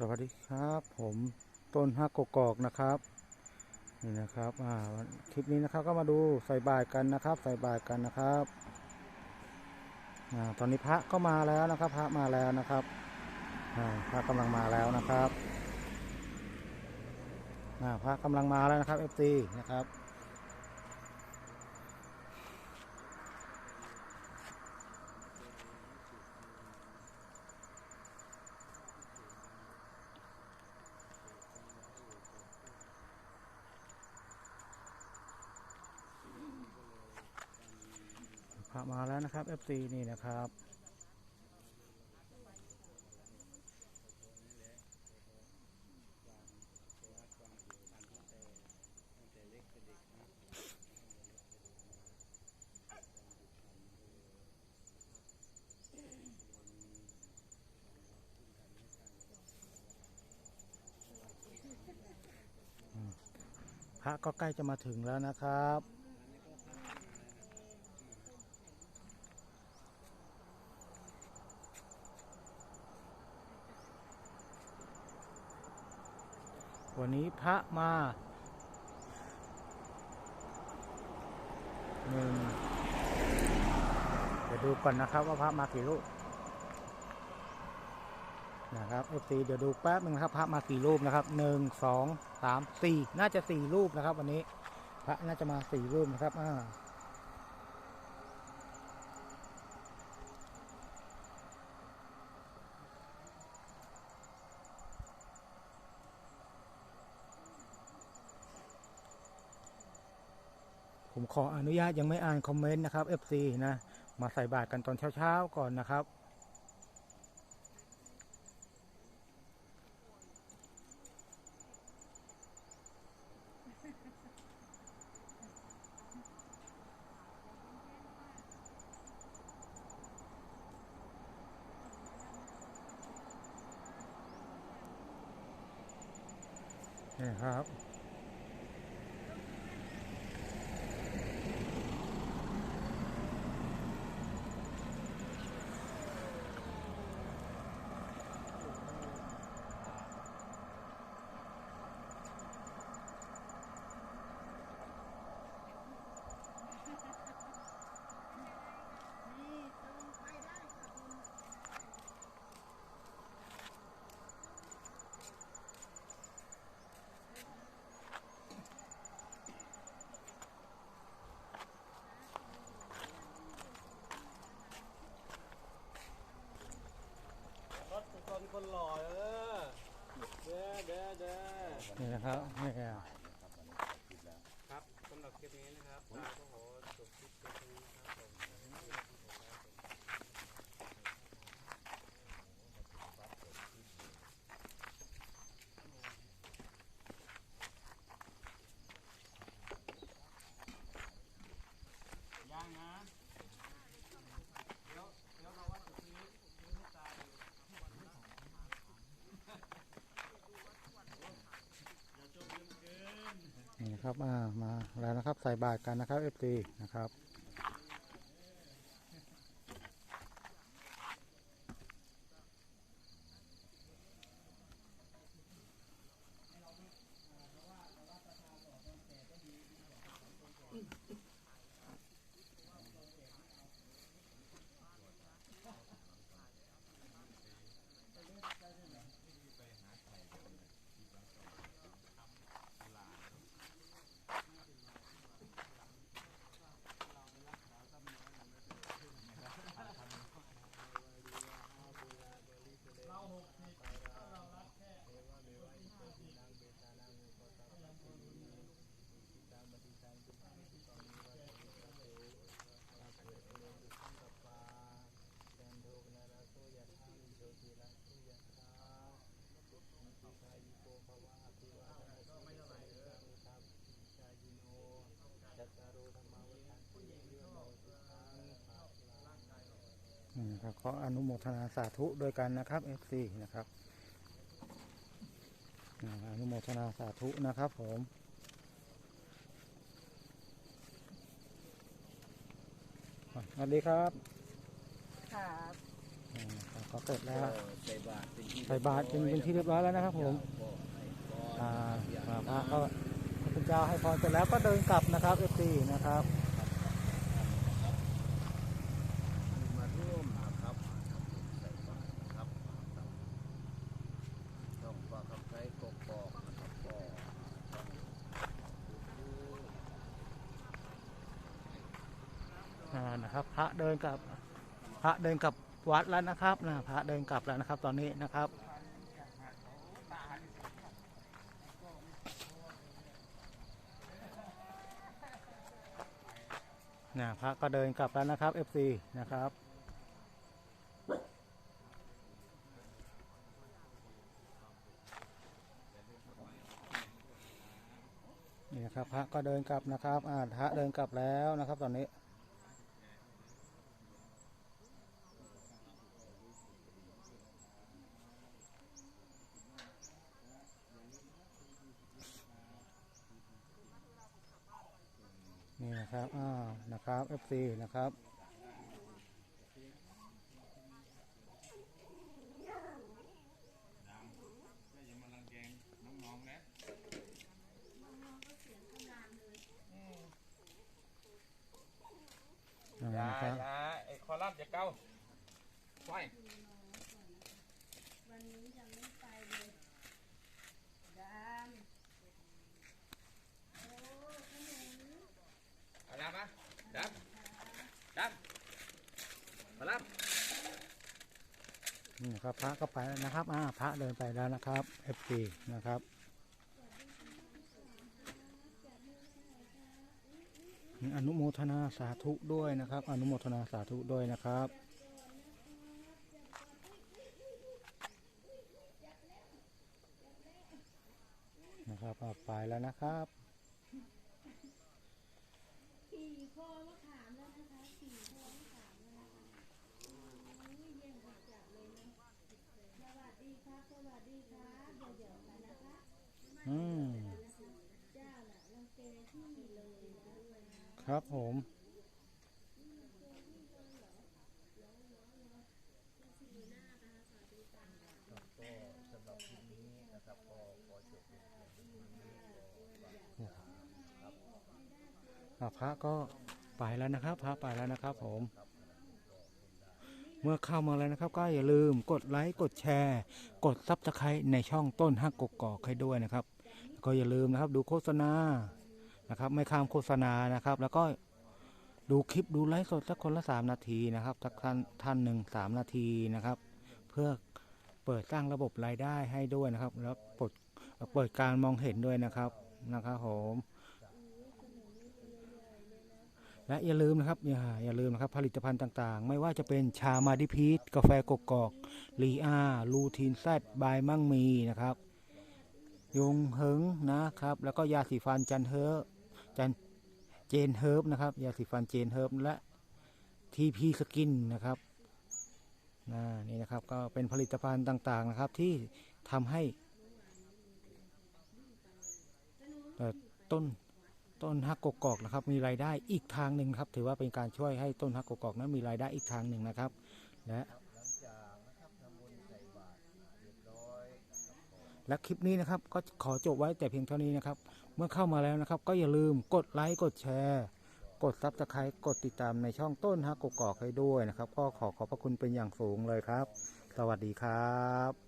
สวัสดีครับ ผมต้นฮักกกอกนะครับนี่นะครับอ่าคลิปนี้นะครับก็มาดูใส่บาตรกันนะครับ ใส่บาตรกันนะครับอ่าตอนนี้พระก็มาแล้วนะครับ พระมาแล้วนะครับอ่าพระกำลังมาแล้วนะครับอ่าพระกำลังมาแล้วนะครับเอฟซีนะครับ ระมาแล้วนะครับ FC นี่นะครับพระก็ใกล้จะมาถึงแล้วนะครับ วันนี้พระมาหนึ่งเดี๋ยวดูก่อนนะครับ ว่าพระมากี่รูปนะครับเอฟซีเดี๋ยวดูแป๊บนึงครับ พระมากี่รูปนะครับหนึ่งสองสามสี่น่าจะสี่รูปนะครับ วันนี้ พระน่าจะมาสี่รูปนะครับอ่า ผมขออนุญาตยังไม่อ่านคอมเมนต์นะครับ FC นะ มาใส่บาตรกันตอนเช้าๆก่อนนะครับนี่ครับ รถคนคนหล่อเออเด้อ เด้อเด้อนี่นะครับนี่ครับครับสำหรับคลิปนี้นะครับตาก็ขอจบคลิปตรงนี้ครับผม ย่างนะ เดี๋ยวเดี๋ยวเราว่าจะซื้อซื้อให้ตาอยู่อย่าจมเกินเกิน นะครับ อ่า มาแล้วนะครับ ใส่บาตรกันนะครับ FC นะครับ นี่นะครับขออนุโมทนาสาธุด้วยกันนะครับ FC นะครับอ่าอนุโมทนาสาธุนะครับผมอะสวัสดีครับครับอ่าขอก็เสร็จแล้วใส่บาตรเป็นที่ใส่บาตรเป็นเป็นที่เรียบร้อยแล้วนะครับ ผมอ่าพระก็พระคุณเจ้าให้พรเสร็จแล้วก็เดินกลับนะครับเอฟซีนะครับ มาร่วมนะครับทำบุญใส่บาตรนะครับต้องฝากคำใช้กกอกนะครับก็ต้อง อ่า นะครับ พระเดินกลับพระเดินกลับวัดแล้วนะครับนะพระเดินกลับแล้วนะครับ ตอนนี้นะครับนะพระก็เดินกลับแล้วนะครับ FC นะครับนี่ครับพระก็เดินกลับนะครับอ่าพระเดินกลับแล้วนะครับ ตอนนี้ นี่นะครับอ่านะครับ FC นะครับอ่าอย่านะครับอย่าไอ้คอลัมน์อย่าเก้าไฟ วันนี้ยังไม่ไปเลยดำโอ้ขนม เอาละมาดับดับมาลับ นะครับ พระก็ไปแล้วนะครับอ่าพระเดินไปแล้วนะครับ FC นะครับ อนุโมทนาสาธุด้วยนะครับ อนุโมทนาสาธุด้วยนะครับนะครับไปแล้วนะครับขี่คอมาถามแล้วนะคะขี่คอมาถามแล้วนะคะโอ้ยเยี่ยมจัดเลยนะส วัสดีครับสวัสดีครับเดี๋ยวเดี๋ยวกันนะคะอืมเจ้าน่ะรังแกที่เลยนะครับผมสำหรับคลิปนี้นะครับก็ขอจบเพียงเท่านี้อ่าพระก็ไปแล้วนะครับ พระไปแล้วนะครับผม มื่อเข้ามาแล้วนะครับ ก็อย่าลืมกดไลค์กดแชร์ กดซับสไครต์ในช่องต้นฮักกกอกให้ด้วยนะครับ ก็อย่าลืมนะครับดูโฆษณานะครับ ไม่ข้ามโฆษณานะครับ แล้วก็ดูคลิปดูไลฟ์สดสักคนละสามนาทีนะครับสักท่านท่านหนึ่งสามนาทีนะครับ เพื่อเปิดสร้างระบบรายได้ให้ด้วยนะครับ แล้วเปิดเปิดการมองเห็นด้วยนะครับนะครับผม และอย่าลืมนะครับอย่าอย่าลืมนะครับผลิตภัณฑ์ต่างๆ ไม่ว่าจะเป็นชามาดิพีทกาแฟกกอกลีอาลูทีนแซดบายมั่งมีนะครับยงเฮิงนะครับ แล้วก็ยาสีฟันจันเฮิร์บจันเจนเฮิร์บนะครับยาสีฟันเจนเฮิร์บและทีพีสกินนะครับน,นี่นะครับก็เป็นผลิตภัณฑ์ต่างๆนะครับที่ทำให้ต้น ต้นฮักกกอกนะครับมีรายได้อีกทางหนึ่งครับ ถือว่าเป็นการช่วยให้ต้นฮักกกอกนั้นมีรายได้อีกทางหนึ่งนะครับ และและคลิปนี้นะครับก็ขอจบไว้แต่เพียงเท่านี้นะครับ เมื่อเข้ามาแล้วนะครับ ก็อย่าลืมกดไลค์กดแชร์ กดซับสไครต์กดติดตามในช่องต้นฮักกกอกให้ด้วยนะครับ ก็ขอขอบพระคุณเป็นอย่างสูงเลยครับ สวัสดีครับ